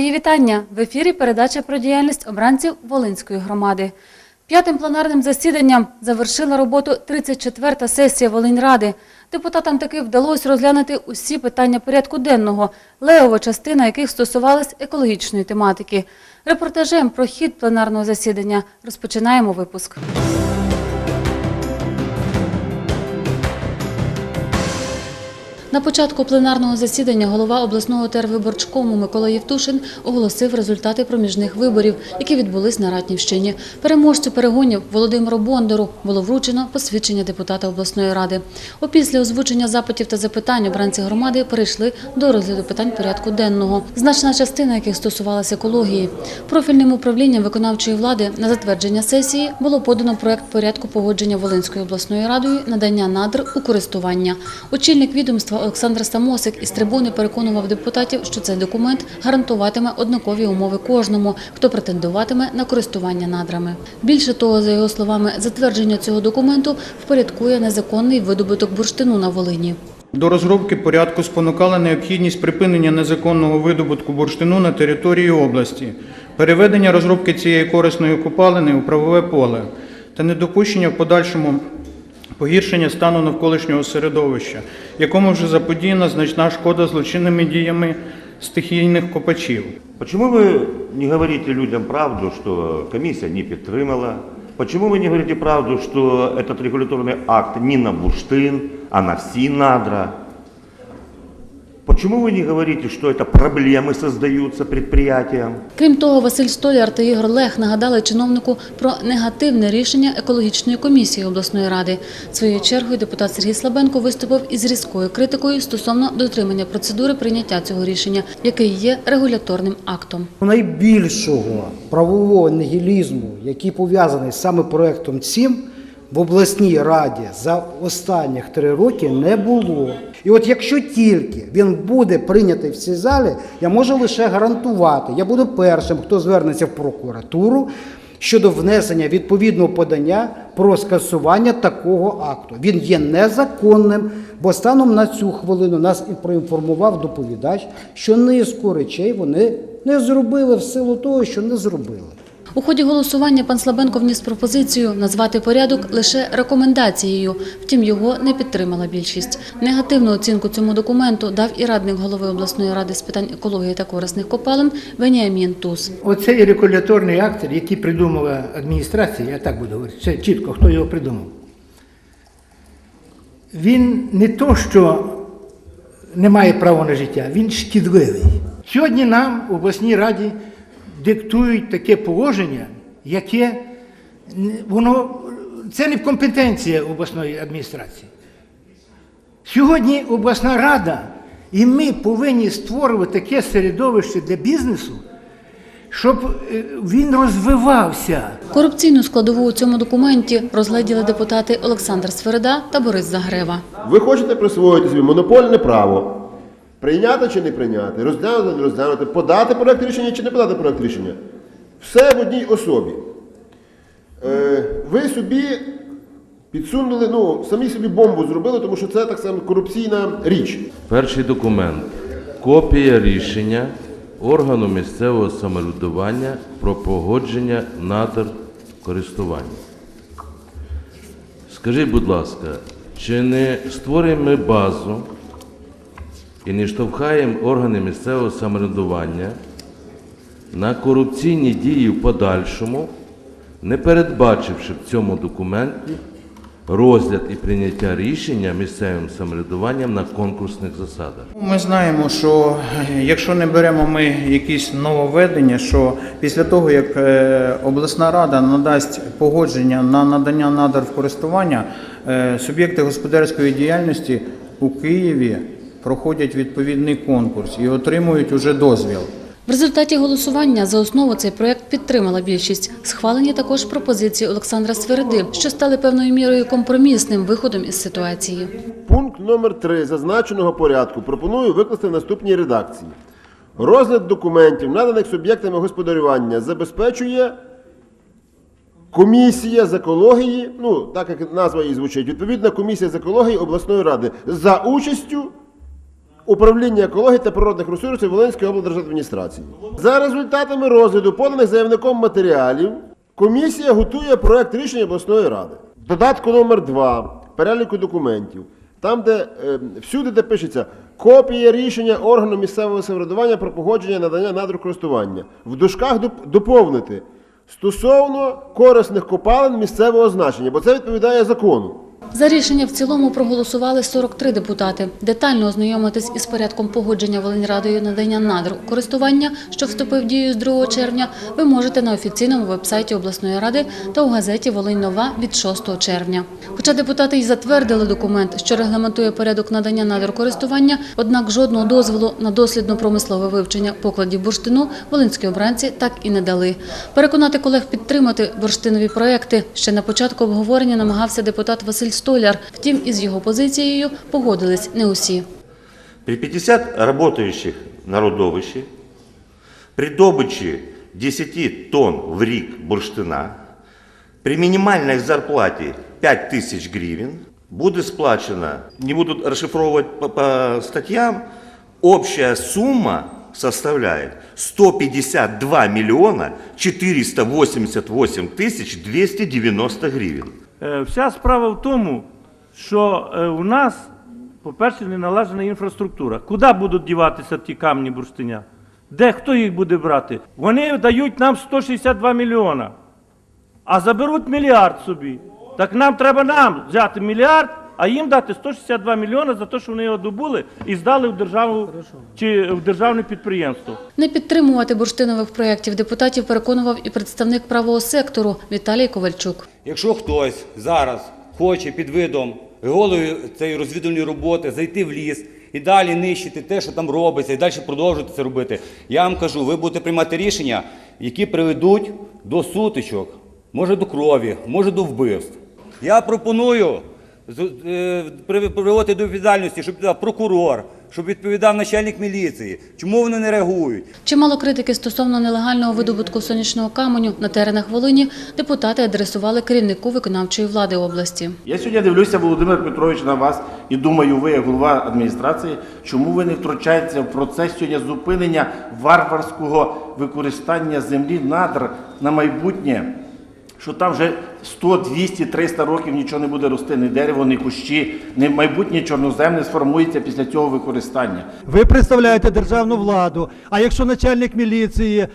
Мої вітання! В ефірі передача про діяльність обранців Волинської громади. П'ятим пленарним засіданням завершила роботу 34-та сесія Волиньради. Депутатам таки вдалося розглянути усі питання порядку денного, левова частина яких стосувалась екологічної тематики. Репортажем про хід пленарного засідання розпочинаємо випуск. На початку пленарного засідання голова обласного тервиборчкому Микола Євтушин оголосив результати проміжних виборів, які відбулись на Ратнівщині. Переможцю перегонів Володимиру Бондару було вручено посвідчення депутата обласної ради. Опісля озвучення запитів та запитань обранці громади перейшли до розгляду питань порядку денного, значна частина яких стосувалася екології. Профільним управлінням виконавчої влади на затвердження сесії було подано проект порядку погодження Волинською обласною радою надання надр у користування. Очільник відомства Олександр Самосик із трибуни переконував депутатів, що цей документ гарантуватиме однакові умови кожному, хто претендуватиме на користування надрами. Більше того, за його словами, затвердження цього документу впорядкує незаконний видобуток бурштину на Волині. До розробки порядку спонукала необхідність припинення незаконного видобутку бурштину на території області, переведення розробки цієї корисної копалини у правове поле та недопущення в подальшому погіршення стану навколишнього середовища, якому вже заподіяна значна шкода злочинними діями стихійних копачів. Почему вы не говорите людям правду, что комиссия не підтримала? Почему вы не говорите правду, что этот регуляторный акт не на бурштин, а на всі надра? Почему вы не говорите, что это проблемы создаются предприятиям? Крім того, Василь Столяр та Ігор Лех нагадали чиновнику про негативне рішення екологічної комісії обласної ради. Своєю чергою депутат Сергій Слабенко виступив із різкою критикою стосовно дотримання процедури прийняття цього рішення, який є регуляторним актом. Найбільшого правового нігілізму, який пов'язаний саме проектом ЦІМ, в обласній раді за останніх три роки не було. І от якщо тільки він буде прийнятий в цій залі, я можу лише гарантувати, я буду першим, хто звернеться в прокуратуру щодо внесення відповідного подання про скасування такого акту. Він є незаконним, бо станом на цю хвилину нас і проінформував доповідач, що низку речей вони не зробили в силу того, що не зробили. У ході голосування пан Слабенко вніс пропозицію назвати порядок лише рекомендацією. Втім, його не підтримала більшість. Негативну оцінку цьому документу дав і радник голови обласної ради з питань екології та корисних копалин Веніамін Туз. Оцей регуляторний акт, який придумала адміністрація, я так буду говорити, це чітко, хто його придумав. Він не то, що не має права на життя, він шкідливий. Сьогодні нам в обласній раді диктують таке положення, яке воно це не компетенція обласної адміністрації. Сьогодні обласна рада, і ми повинні створювати таке середовище для бізнесу, щоб е, він розвивався. Корупційну складову у цьому документі розгляділи депутати Олександр Свереда та Борис Загрева. Ви хочете присвоїти собі монопольне право, прийняти чи не прийняти, розглянути, не розглянути, подати проект рішення чи не подати проект рішення. Все в одній особі. Е, ви собі підсунули, ну, самі собі бомбу зробили, тому що це так само корупційна річ. Перший документ копія рішення органу місцевого самоврядування про погодження надр користування. Скажіть, будь ласка, чи не створюємо базу і не штовхаємо органи місцевого самоврядування на корупційні дії в подальшому, не передбачивши в цьому документі розгляд і прийняття рішення місцевим самоврядуванням на конкурсних засадах. Ми знаємо, що е, якщо не беремо ми якісь нововведення, що після того, як е, обласна рада надасть погодження на надання надр в користування, е, суб'єкти господарської діяльності у Києві проходять відповідний конкурс і отримують уже дозвіл. В результаті голосування за основу цей проект підтримала більшість. Схвалені також пропозиції Олександра Свереди, що стали певною мірою компромісним виходом із ситуації. Пункт номер 3 зазначеного порядку пропоную викласти в наступній редакції. Розгляд документів, наданих суб'єктами господарювання, забезпечує комісія з екології, ну так як назва її звучить, відповідна комісія з екології обласної ради за участю управління екології та природних ресурсів Волинської облдержадміністрації. За результатами розгляду поданих заявником матеріалів, комісія готує проект рішення обласної ради. Додатку номер 2 переліку документів, там, де е, всюди, де пишеться копія рішення органу місцевого самоврядування про погодження надання надр користування. В дужках доповнити стосовно корисних копалин місцевого значення, бо це відповідає закону. За рішення в цілому проголосували 43 депутати. Детально ознайомитись із порядком погодження Волиньрадою надання надр користування, що вступив в дію з 2 червня, ви можете на офіційному вебсайті обласної ради та у газеті Волинь Нова від 6 червня. Хоча депутати й затвердили документ, що регламентує порядок надання надр користування, однак жодного дозволу на дослідно-промислове вивчення покладів бурштину волинські обранці так і не дали. Переконати колег підтримати бурштинові проекти ще на початку обговорення намагався депутат Василь Столяр. Втім, із його позицією погодились не усі. При 50 работающих на родовище, при добыче 10 тонн в рік бурштина, при минимальной зарплате 5 тысяч гривен будет сплачено, не буду расшифровывать по, по статьям, общая сумма составляет 152 миллиона 488 тысяч 290 гривен. Е, Вся справа в тому, що е, у нас, по-перше, не налажена інфраструктура. Куди будуть діватися ті камні бурштиня? Де хто їх буде брати? Вони дають нам 162 мільйона, а заберуть мільярд собі. Так нам треба нам взяти мільярд, а їм дати 162 мільйони за те, що вони його добули і здали в державу чи в державне підприємство. Не підтримувати бурштинових проєктів депутатів переконував і представник правого сектору Віталій Ковальчук. Якщо хтось зараз хоче під видом голої цієї розвідувальної роботи зайти в ліс і далі нищити те, що там робиться, і далі продовжувати це робити, я вам кажу, ви будете приймати рішення, які приведуть до сутичок, може до крові, може до вбивств. Я пропоную приводити до відповідальності, щоб відповідав прокурор, щоб відповідав начальник міліції. Чому вони не реагують? Чимало критики стосовно нелегального видобутку сонячного каменю на теренах Волині депутати адресували керівнику виконавчої влади області. Я сьогодні дивлюся, Володимир Петрович, на вас і думаю, ви, як голова адміністрації, чому ви не втручаєтеся в процес сьогодні зупинення варварського використання землі надр на майбутнє, що там вже 100, 200, 300 років нічого не буде рости, ні дерево, ні кущі, ні майбутнє чорноземне сформується після цього використання. Ви представляєте державну владу. А якщо начальник міліції, е,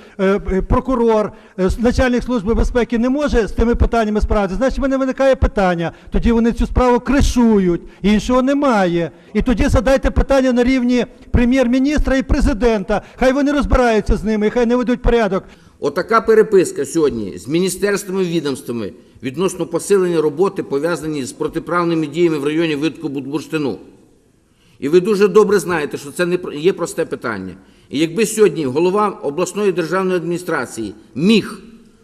е, прокурор, е, начальник служби безпеки не може з тими питаннями справитися, значить мене виникає питання. Тоді вони цю справу кришують, іншого немає. І тоді задайте питання на рівні прем'єр-міністра і президента. Хай вони розбираються з ними, хай не ведуть порядок. Отака переписка сьогодні з міністерствами відомствами відносно посилення роботи, пов'язані з протиправними діями в районі витку Будбурштину. І ви дуже добре знаєте, що це не є просте питання. І якби сьогодні голова обласної державної адміністрації міг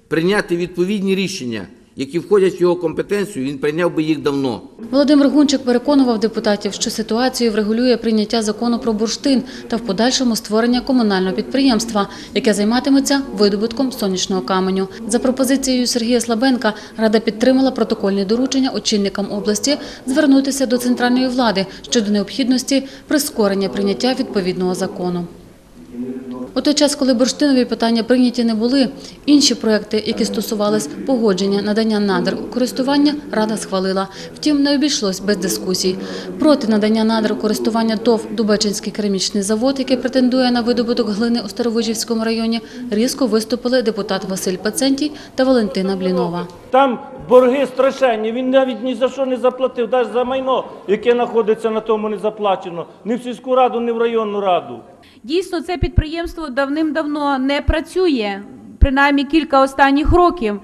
прийняти відповідні рішення, які входять в його компетенцію, він прийняв би їх давно. Володимир Гунчик переконував депутатів, що ситуацію врегулює прийняття закону про бурштин та в подальшому створення комунального підприємства, яке займатиметься видобутком сонячного каменю. За пропозицією Сергія Слабенка Рада підтримала протокольне доручення очільникам області звернутися до центральної влади щодо необхідності прискорення прийняття відповідного закону. У той час, коли бурштинові питання прийняті не були, інші проекти, які стосувались погодження надання надр у користування, Рада схвалила. Втім, не обійшлось без дискусій. Проти надання надр у користування ТОВ Дубечинський керамічний завод, який претендує на видобуток глини у Старовижівському районі, різко виступили депутат Василь Пацентій та Валентина Блінова. Там борги страшенні, він навіть ні за що не заплатив, навіть за майно, яке знаходиться на тому не заплачено. Ні в сільську раду, ні в районну раду. Дійсно, це підприємство давним-давно не працює, принаймні кілька останніх років.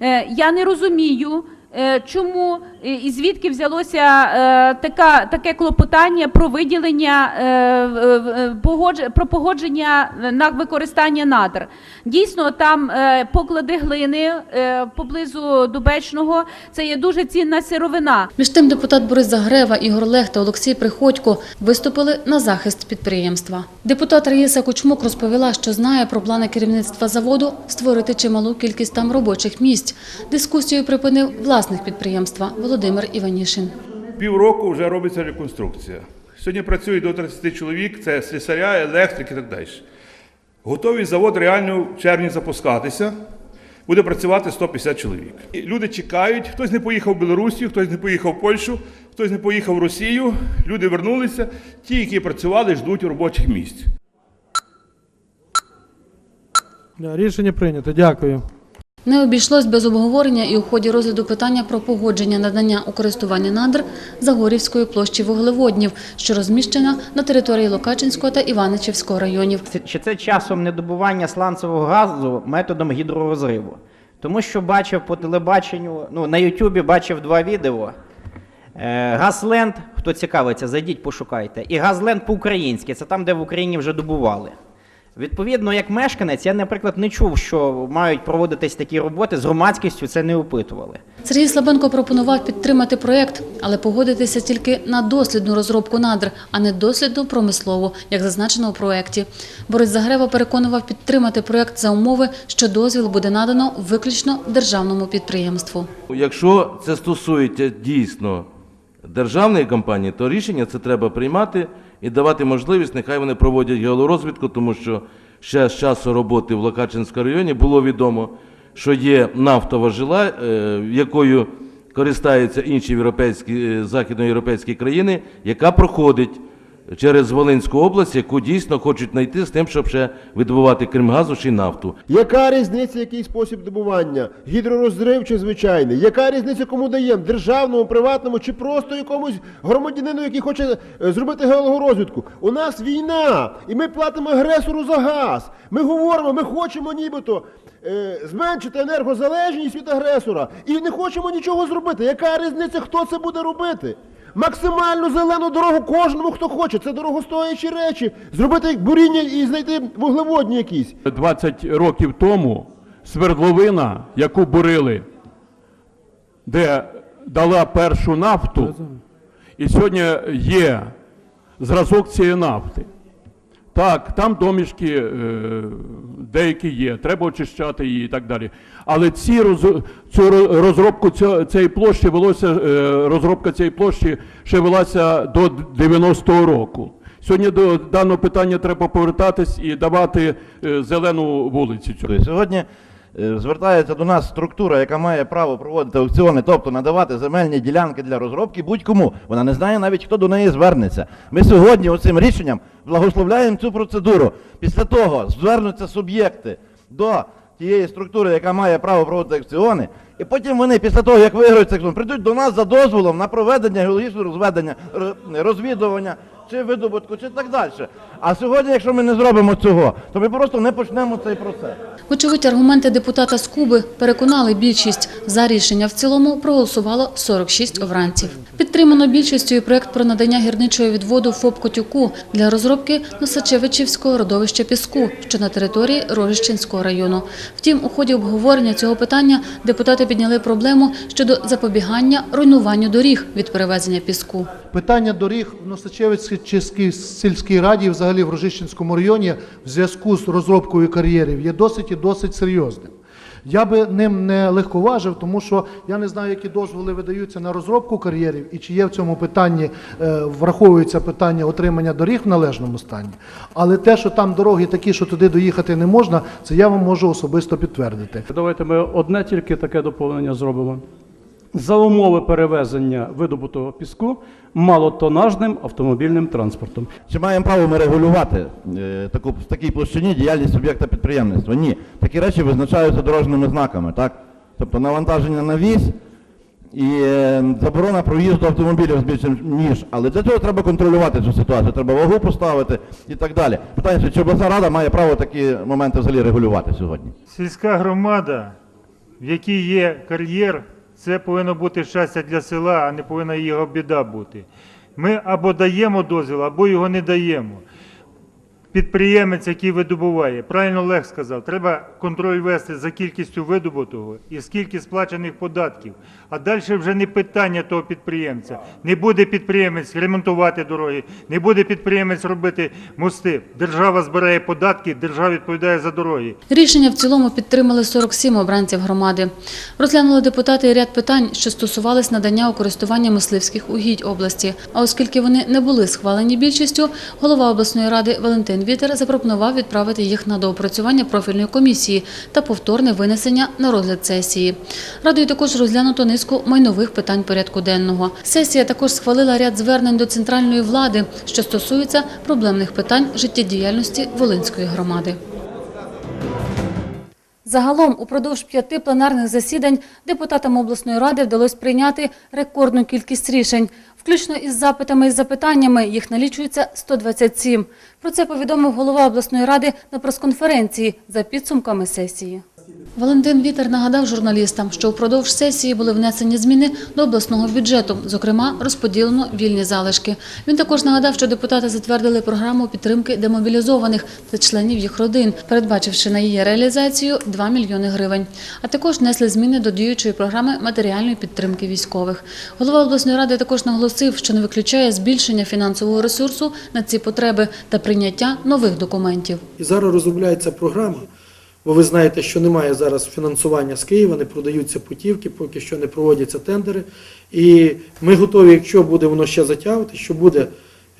Е, Я не розумію, е, чому і звідки взялося е, така, таке клопотання про виділення е, е, погодж- про погодження на використання надр. Дійсно, там е, поклади глини е, поблизу Дубечного це є дуже цінна сировина. Між тим депутат Борис Загрева, Ігор Лех та Олексій Приходько виступили на захист підприємства. Депутат Раїса Кучмук розповіла, що знає про плани керівництва заводу створити чималу кількість там робочих місць. Дискусію припинив власник підприємства Володимир Іванішин. Півроку вже робиться реконструкція. Сьогодні працює до 30 чоловік, це слісаря, електрик і так далі. Готовий завод реально в червні запускатися. Буде працювати 150 чоловік. І Люди чекають, хтось не поїхав в Білорусію, хтось не поїхав в Польщу, хтось не поїхав в Росію. Люди вернулися. Ті, які працювали, ждуть робочих місць. Рішення прийнято. Дякую. Не обійшлось без обговорення і у ході розгляду питання про погодження надання у користування надр Загорівської площі вуглеводнів, що розміщена на території Локачинського та Іваничівського районів. Чи це часом не добування сланцевого газу методом гідророзриву? Тому що бачив по телебаченню, ну на Ютубі бачив два відео. Е, Газленд, хто цікавиться, зайдіть, пошукайте. І Газленд по-українськи, це там, де в Україні вже добували. Відповідно, як мешканець, я, наприклад, не чув, що мають проводитись такі роботи з громадськістю, це не опитували. Сергій Слабенко пропонував підтримати проєкт, але погодитися тільки на дослідну розробку надр, а не дослідну промислову, як зазначено у проєкті. Борис Загрева переконував підтримати проєкт за умови, що дозвіл буде надано виключно державному підприємству. Якщо це стосується дійсно державної компанії, то рішення це треба приймати і давати можливість, нехай вони проводять геологорозвідку, тому що ще з часу роботи в Локачинському районі було відомо, що є нафтова жила, е, якою користаються інші європейські, е, західноєвропейські країни, яка проходить через Волинську область, яку дійсно хочуть знайти з тим, щоб ще видобувати крім газу ще нафту. Яка різниця, який спосіб добування? Гідророзрив чи звичайний? Яка різниця кому даємо? Державному, приватному чи просто якомусь громадянину, який хоче е, зробити геологорозвідку? У нас війна, і ми платимо агресору за газ. Ми говоримо, ми хочемо нібито е, зменшити енергозалежність від агресора і не хочемо нічого зробити. Яка різниця, хто це буде робити? Максимальну зелену дорогу кожному, хто хоче. Це дорогостоячі речі. Зробити буріння і знайти вуглеводні якісь. 20 років тому свердловина, яку бурили, де дала першу нафту, і сьогодні є зразок цієї нафти. Так, там домішки е, деякі є, треба очищати її і так далі. Але ці роз, цю розробку цього- цієї площі велося, е, розробка цієї площі ще велася до 90-го року. Сьогодні до даного питання треба повертатись і давати е, зелену вулицю. цю. Сьогодні е, звертається до нас структура, яка має право проводити аукціони, тобто надавати земельні ділянки для розробки будь-кому. Вона не знає навіть, хто до неї звернеться. Ми сьогодні оцим рішенням благословляємо цю процедуру. Після того звернуться суб'єкти до тієї структури, яка має право проводити акціони, і потім вони, після того, як виграють цей акціон, прийдуть до нас за дозволом на проведення геологічного розведення, розвідування, чи видобутку, чи так далі. А сьогодні, якщо ми не зробимо цього, то ми просто не почнемо цей процес. Вочевидь, аргументи депутата Скуби переконали більшість. За рішення в цілому проголосувало 46 обранців. Підтримано більшістю і проект про надання гірничого відводу ФОП Котюку для розробки Носачевичівського родовища піску, що на території Рожищенського району. Втім, у ході обговорення цього питання депутати підняли проблему щодо запобігання руйнуванню доріг від перевезення піску. Питання доріг в Носачевицькій сільській раді, і взагалі в Рожищенському районі, в зв'язку з розробкою кар'єрів є досить і досить серйозним. Я би ним не легковажив, тому що я не знаю, які дозволи видаються на розробку кар'єрів і чи є в цьому питанні е, враховується питання отримання доріг в належному стані. Але те, що там дороги такі, що туди доїхати не можна, це я вам можу особисто підтвердити. Давайте ми одне тільки таке доповнення зробимо. За умови перевезення видобутого піску малотонажним автомобільним транспортом. Чи маємо право ми регулювати е, таку, в такій площині діяльність суб'єкта підприємництва? Ні. Такі речі визначаються дорожніми знаками, так? Тобто навантаження на віз і е, заборона проїзду автомобілів з більшим ніж. Але для цього треба контролювати цю ситуацію, треба вагу поставити і так далі. Питання, чи обласна рада має право такі моменти взагалі регулювати сьогодні? Сільська громада, в якій є кар'єр, це повинно бути щастя для села, а не повинна його біда бути. Ми або даємо дозвіл, або його не даємо. Підприємець, який видобуває. Правильно Олег сказав, треба контроль вести за кількістю видобутого і скільки сплачених податків. А далі вже не питання того підприємця. Не буде підприємець ремонтувати дороги, не буде підприємець робити мости. Держава збирає податки, держава відповідає за дороги. Рішення в цілому підтримали 47 обранців громади. Розглянули депутати ряд питань, що стосувались надання у користування мисливських угідь області. А оскільки вони не були схвалені більшістю, голова обласної ради Валентин Вітер запропонував відправити їх на доопрацювання профільної комісії та повторне винесення на розгляд сесії. Радою також розглянуто низку майнових питань порядку денного. Сесія також схвалила ряд звернень до центральної влади, що стосуються проблемних питань життєдіяльності Волинської громади. Загалом упродовж п'яти пленарних засідань депутатам обласної ради вдалося прийняти рекордну кількість рішень. Включно із запитами і запитаннями їх налічується 127. Про це повідомив голова обласної ради на прес-конференції за підсумками сесії. Валентин Вітер нагадав журналістам, що упродовж сесії були внесені зміни до обласного бюджету, зокрема, розподілено вільні залишки. Він також нагадав, що депутати затвердили програму підтримки демобілізованих та членів їх родин, передбачивши на її реалізацію 2 мільйони гривень. А також внесли зміни до діючої програми матеріальної підтримки військових. Голова обласної ради також наголосив, що не виключає збільшення фінансового ресурсу на ці потреби та прийняття нових документів. І зараз розробляється програма, бо ви знаєте, що немає зараз фінансування з Києва, не продаються путівки, поки що не проводяться тендери. І ми готові, якщо буде воно ще затягувати, що буде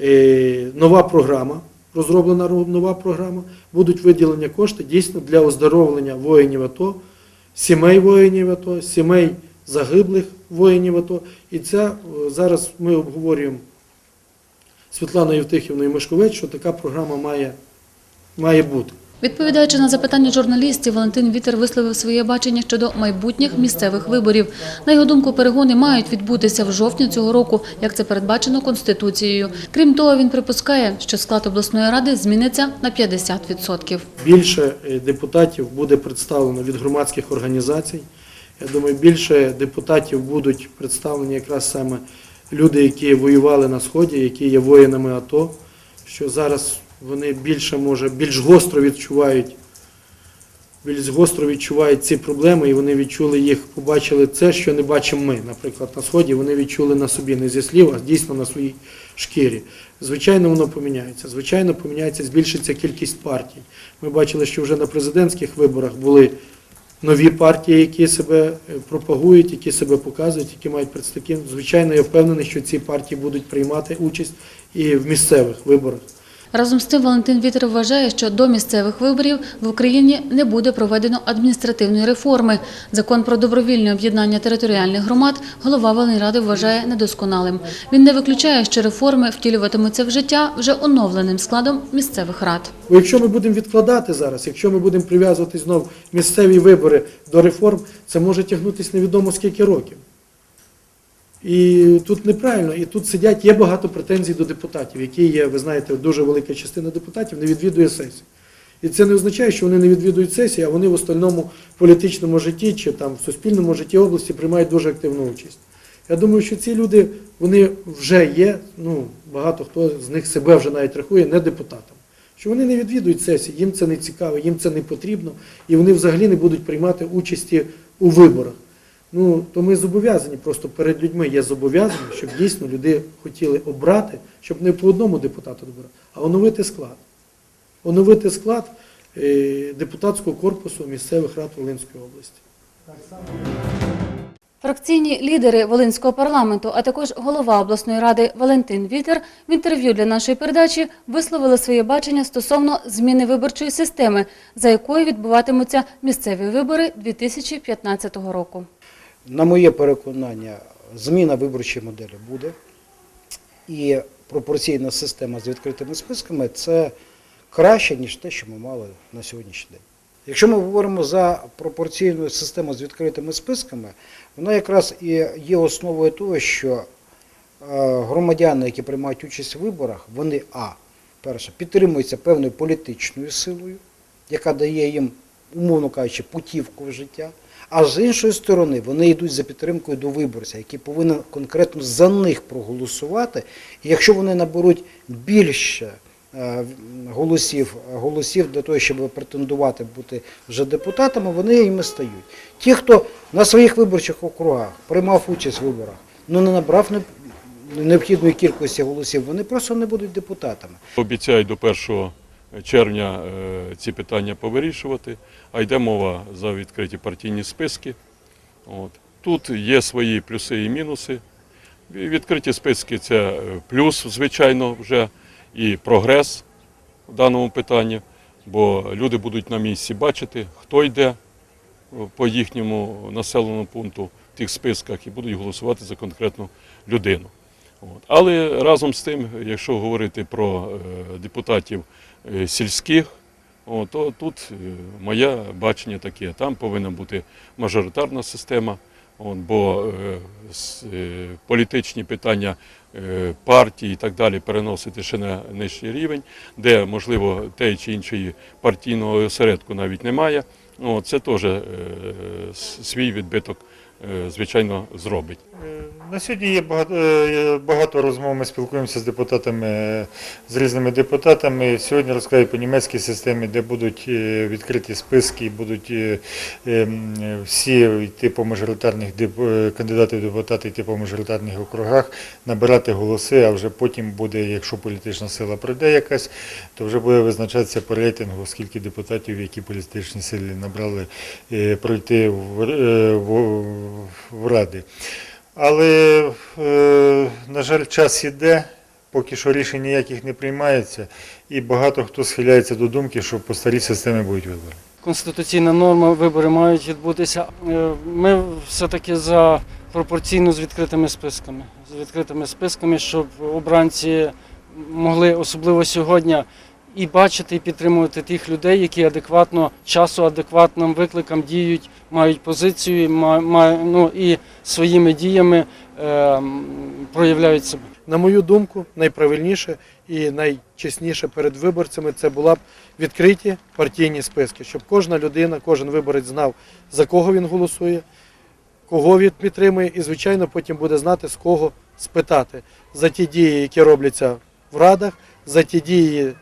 е, нова програма, розроблена нова програма, будуть виділені кошти дійсно для оздоровлення воїнів АТО, сімей воїнів АТО, сімей загиблих воїнів АТО. І це е, зараз ми обговорюємо Світланою Євтихівною Мишковець, що така програма має, має бути. Відповідаючи на запитання журналістів, Валентин Вітер висловив своє бачення щодо майбутніх місцевих виборів. На його думку, перегони мають відбутися в жовтні цього року, як це передбачено Конституцією. Крім того, він припускає, що склад обласної ради зміниться на 50%. Більше е, депутатів буде представлено від громадських організацій. Я думаю, більше депутатів будуть представлені якраз саме люди, які воювали на сході, які є воїнами АТО, що зараз вони більше може більш гостро відчувають. Більш гостро відчувають ці проблеми, і вони відчули їх, побачили це, що не бачимо ми. Наприклад, на сході вони відчули на собі не зі слів, а дійсно на своїй шкірі. Звичайно, воно поміняється. Звичайно, поміняється, збільшиться кількість партій. Ми бачили, що вже на президентських виборах були нові партії, які себе е, пропагують, які себе показують, які мають представників. Звичайно, я впевнений, що ці партії будуть приймати участь і в місцевих виборах. Разом з тим, Валентин Вітер вважає, що до місцевих виборів в Україні не буде проведено адміністративної реформи. Закон про добровільне об'єднання територіальних громад голова Волинради вважає недосконалим. Він не виключає, що реформи втілюватимуться в життя вже оновленим складом місцевих рад. Якщо ми будемо відкладати зараз, якщо ми будемо прив'язувати знов місцеві вибори до реформ, це може тягнутися невідомо скільки років. І тут неправильно, і тут сидять, є багато претензій до депутатів, які є, ви знаєте, дуже велика частина депутатів не відвідує сесії. І це не означає, що вони не відвідують сесії, а вони в остальному політичному житті чи там в суспільному житті області приймають дуже активну участь. Я думаю, що ці люди вони вже є, ну багато хто з них себе вже навіть рахує не депутатом. Що вони не відвідують сесії, їм це не цікаво, їм це не потрібно, і вони взагалі не будуть приймати участі у виборах. Ну, то ми зобов'язані, просто перед людьми є зобов'язані, щоб дійсно люди хотіли обрати, щоб не по одному депутату добирати, а оновити склад. Оновити склад е, депутатського корпусу місцевих рад Волинської області. Фракційні лідери Волинського парламенту, а також голова обласної ради Валентин Вітер в інтерв'ю для нашої передачі висловили своє бачення стосовно зміни виборчої системи, за якою відбуватимуться місцеві вибори 2015 року. На моє переконання, зміна виборчої моделі буде. І пропорційна система з відкритими списками це краще, ніж те, що ми мали на сьогоднішній день. Якщо ми говоримо за пропорційну систему з відкритими списками, вона якраз і є основою того, що е, громадяни, які приймають участь у виборах, вони а. Перше, підтримуються певною політичною силою, яка дає їм, умовно кажучи, путівку в життя. А з іншої сторони, вони йдуть за підтримкою до виборця, який повинен конкретно за них проголосувати. І якщо вони наберуть більше е, голосів, голосів для того, щоб претендувати бути вже депутатами, вони їм стають. Ті, хто на своїх виборчих округах приймав участь в виборах, ну не набрав необхідної кількості голосів, вони просто не будуть депутатами. Обіцяють до 1 червня е, ці питання повирішувати, а йде мова за відкриті партійні списки. От. Тут є свої плюси і мінуси. Відкриті списки це е, плюс, звичайно, вже і прогрес в даному питанні, бо люди будуть на місці бачити, хто йде е, по їхньому населеному пункту в тих списках і будуть голосувати за конкретну людину. Але разом з тим, якщо говорити про е, депутатів е, сільських, то тут е, моє бачення таке. Там повинна бути мажоритарна система, бо політичні питання партії і так далі переносити ще на нижчий рівень, де, можливо, те чи іншої партійного осередку навіть немає. Це теж свій відбиток, звичайно, зробить. На сьогодні є багато, е, багато розмов. Ми спілкуємося з депутатами, е, з різними депутатами. Сьогодні розказують по німецькій системі, де будуть е, відкриті списки, будуть е, е, всі йти по мажоритарних е, кандидати депутати йти по мажоритарних округах, набирати голоси, а вже потім буде, якщо політична сила пройде якась, то вже буде визначатися по рейтингу, скільки депутатів, які політичні сили набрали е, пройти в, е, в, ради. Але, е, на жаль, час іде, поки що рішень ніяких не приймається, і багато хто схиляється до думки, що по старій системі будуть вибори. Конституційна норма, вибори мають відбутися. Е, Ми все-таки за пропорційно з відкритими списками. З відкритими списками, щоб обранці могли особливо сьогодні і бачити, і підтримувати тих людей, які адекватно часу, адекватним викликам діють, мають позицію, ну, і своїми діями е, проявляють себе. На мою думку, найправильніше і найчесніше перед виборцями це була б відкриті партійні списки, щоб кожна людина, кожен виборець знав, за кого він голосує, кого він підтримує, і, звичайно, потім буде знати, з кого спитати за ті дії, які робляться в радах, за ті дії,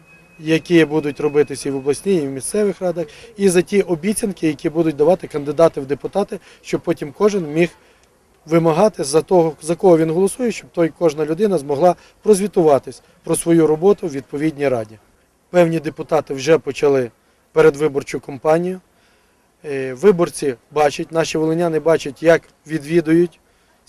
які будуть робитися і в обласній, і в місцевих радах, і за ті обіцянки, які будуть давати кандидати в депутати, щоб потім кожен міг вимагати за того, за кого він голосує, щоб той кожна людина змогла прозвітуватись про свою роботу в відповідній раді. Певні депутати вже почали передвиборчу кампанію. Е, Виборці бачать, наші волиняни бачать, як відвідують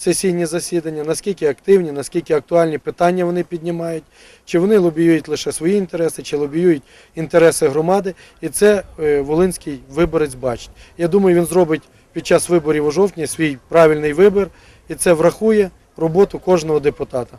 сесійні засідання, наскільки активні, наскільки актуальні питання вони піднімають, чи вони лобіюють лише свої інтереси, чи лобіюють інтереси громади. І це е, волинський виборець бачить. Я думаю, він зробить під час виборів у жовтні свій правильний вибір, і це врахує роботу кожного депутата.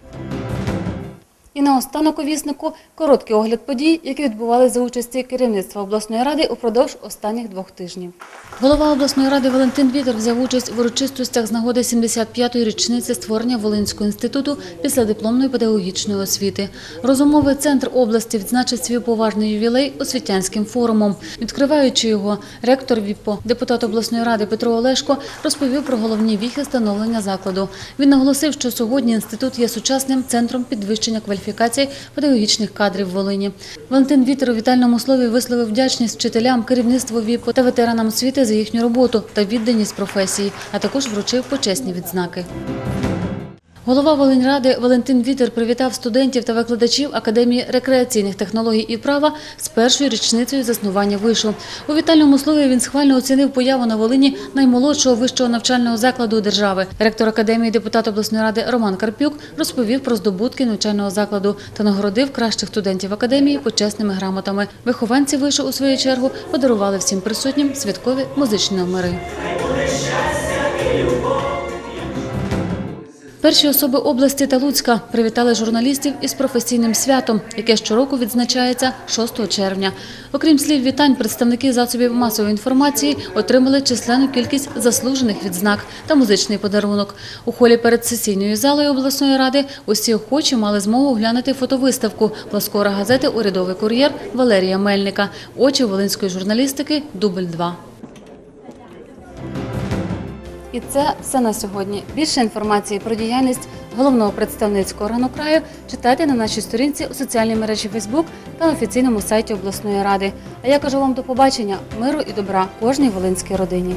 І наостанок у віснику короткий огляд подій, які відбувалися за участі керівництва обласної ради упродовж останніх двох тижнів. Голова обласної ради Валентин Вітер взяв участь в урочистостях з нагоди 75-ї річниці створення Волинського інституту після дипломної педагогічної освіти. Розумовий центр області відзначив свій поважний ювілей освітянським форумом. Відкриваючи його, ректор ВІПО, депутат обласної ради Петро Олешко розповів про головні віхи становлення закладу. Він наголосив, що сьогодні інститут є сучасним центром підвищення кваліфікації педагогічних кадрів в Волині. Валентин Вітер у вітальному слові висловив вдячність вчителям, керівництву ВІПу та ветеранам освіти за їхню роботу та відданість професії, а також вручив почесні відзнаки. Голова Волиньради Валентин Вітер привітав студентів та викладачів Академії рекреаційних технологій і права з першою річницею заснування вишу. У вітальному слові він схвально оцінив появу на Волині наймолодшого вищого навчального закладу держави. Ректор академії, депутат обласної ради Роман Карпюк розповів про здобутки навчального закладу та нагородив кращих студентів академії почесними грамотами. Вихованці вишу у свою чергу подарували всім присутнім святкові музичні номери. Перші особи області та Луцька привітали журналістів із професійним святом, яке щороку відзначається 6 червня. Окрім слів вітань, представники засобів масової інформації отримали численну кількість заслужених відзнак та музичний подарунок. У холі перед сесійною залою обласної ради усі охочі мали змогу оглянути фотовиставку пласкора газети Урядовий кур'єр Валерія Мельника. Очі волинської журналістики Дубль 2 І це все на сьогодні. Більше інформації про діяльність головного представницького органу краю, читайте на нашій сторінці у соціальній мережі Facebook та на офіційному сайті обласної ради. А я кажу вам до побачення, миру і добра кожній волинській родині.